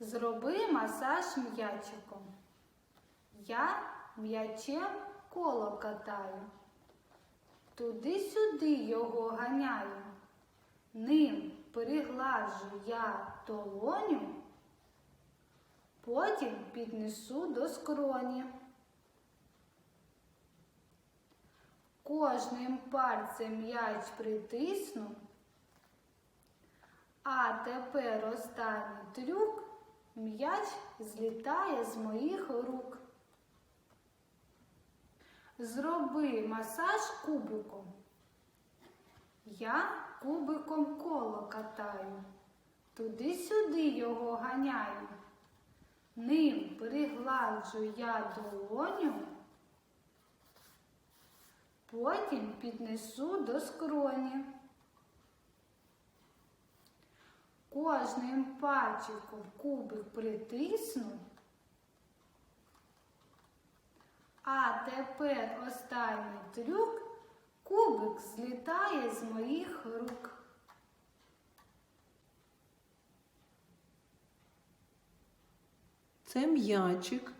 Зроби масаж м'ячиком. Я м'ячем коло катаю. Туди-сюди його ганяю. Ним перегладжу я долоню, потім піднесу до скроні. Кожним пальцем м'яч притисну, а тепер останній трюк м'яч злітає з моїх рук. Зроби масаж кубиком. Я кубиком коло катаю, туди-сюди його ганяю. Ним пригладжу я долоню, потім піднесу до скроні. Кожним пальчиком кубик притисну. А тепер останній трюк. Кубик злітає з моїх рук. Це м'ячик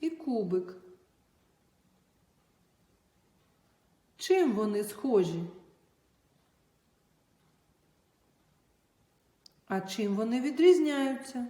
і кубик. Чим вони схожі? А чим вони відрізняються?